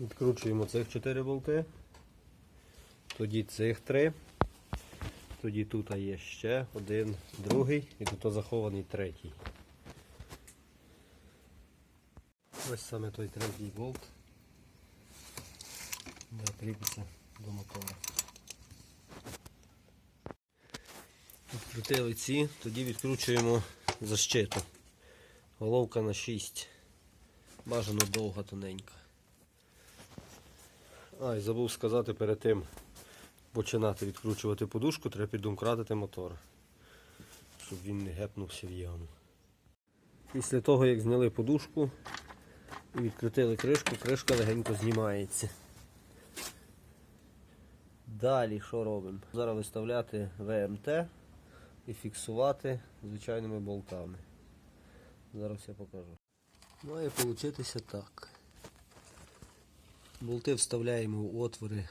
Відкручуємо цих 4 болти. Тоді цих 3. Тоді тут є ще один, другий і тут захований третій. Ось саме той третій болт. де кріпиться до мотора. Відкрутили ці, тоді відкручуємо защиту. Головка на 6. Бажано довга, тоненька. А, і забув сказати перед тим починати відкручувати подушку, треба піддомкратити мотор, щоб він не гепнувся в яму. Після того, як зняли подушку і відкрутили кришку, кришка легенько знімається. Далі що робимо? Зараз виставляти ВМТ і фіксувати звичайними болтами. Зараз я покажу. Має получитися так. Болти вставляємо в отвори,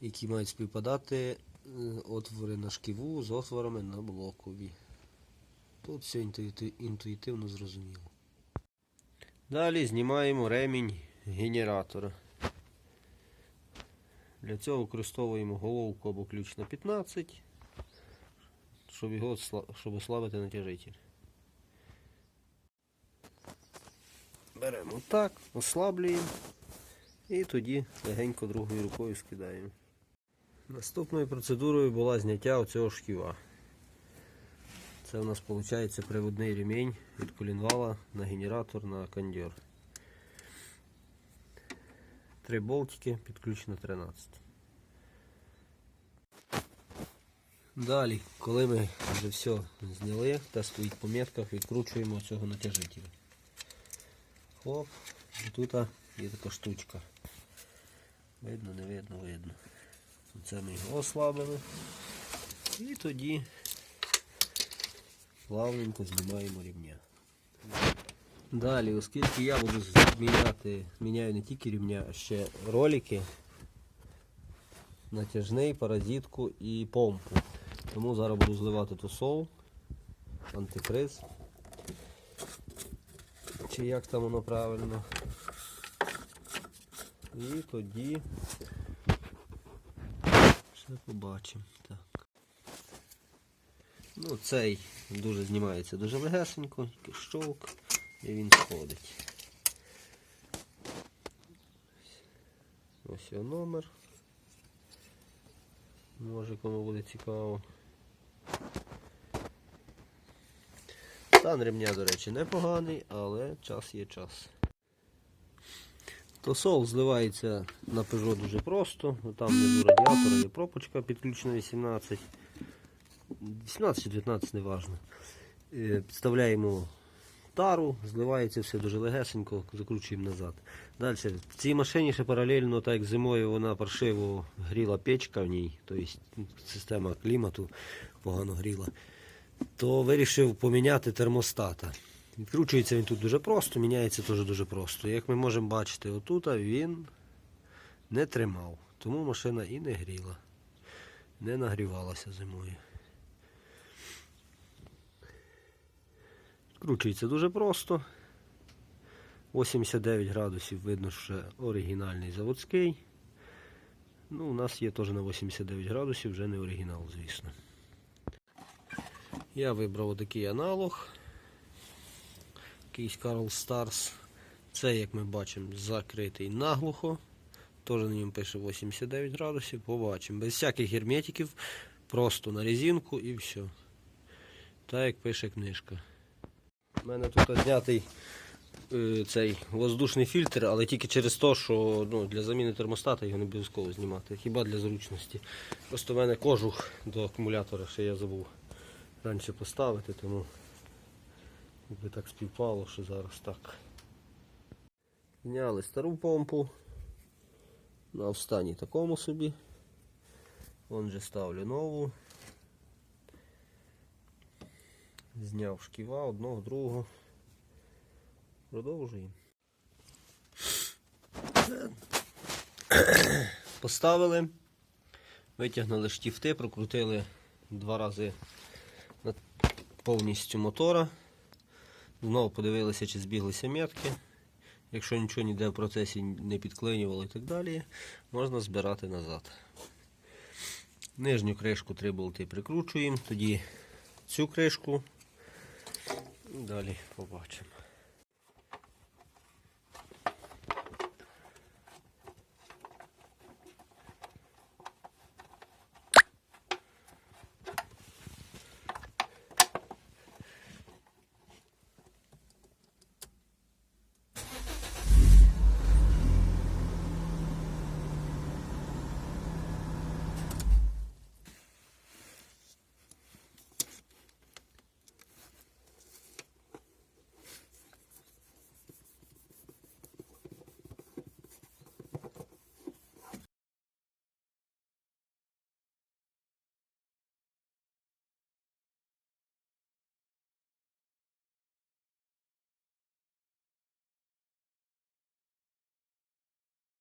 які мають співпадати е, отвори на шківу з отворами на блокові. Тут все інтуїтивно зрозуміло. Далі знімаємо ремінь генератора. Для цього використовуємо головку або ключ на 15, щоб його щоб ослабити натяжитель. Беремо так, ослаблюємо і тоді легенько другою рукою скидаємо. Наступною процедурою була зняття оцього шківа. Це у нас виходить приводний ремінь від колінвала на генератор на кондьор. Три болтики, під ключ на 13. Далі, коли ми вже все зняли та стоїть по метках, відкручуємо цього натяжителя. Хоп, і тут є така штучка. Видно, не видно, видно. Це ми його ослабили. І тоді плавненько знімаємо рівня. Далі, оскільки я буду зміняти, міняю не тільки рівня, а ще ролики, натяжний, паразитку і помпу. Тому зараз буду зливати тусол, антифриз. Чи як там воно правильно. І тоді ще побачимо. Так. Ну, цей дуже знімається дуже легесенько, щолк і він сходить. Ось його номер. Може кому буде цікаво. Стан ремня, до речі, непоганий, але час є час. Тосол зливається на Peugeot дуже просто. Там внизу радіатора є пропочка підключена 18. 18 чи 19, неважно. Е, Підставляємо тару, зливається все дуже легесенько, закручуємо назад. Далі, в цій машині ще паралельно, так як зимою вона паршиво гріла печка в ній, тобто система клімату погано гріла, то вирішив поміняти термостата. Відкручується він тут дуже просто, міняється теж дуже просто. Як ми можемо бачити, отут він не тримав, тому машина і не гріла, не нагрівалася зимою. Відкручується дуже просто. 89 градусів видно, що оригінальний заводський. Ну, у нас є теж на 89 градусів, вже не оригінал, звісно. Я вибрав отакий аналог. Якийсь Carl Stars. Це, як ми бачимо, закритий наглухо. Теж на ньому пише 89 градусів. Побачимо. Без всяких герметиків, просто на резинку і все. Так як пише книжка. У мене тут знятий е, цей воздушний фільтр, але тільки через те, що ну, для заміни термостата його не обов'язково знімати. Хіба для зручності. Просто в мене кожух до акумулятора ще я забув раніше поставити, тому якби так співпало, що зараз так. Зняли стару помпу. На в стані такому собі. Вон же ставлю нову. Зняв шківа одного, другого. Продовжуємо. Поставили, витягнули штифти, прокрутили два рази повністю мотора. Знову подивилися, чи збіглися метки. Якщо нічого ніде в процесі не підклинювало і так далі, можна збирати назад. Нижню кришку три прикручуємо, тоді цю кришку. Далі побачимо.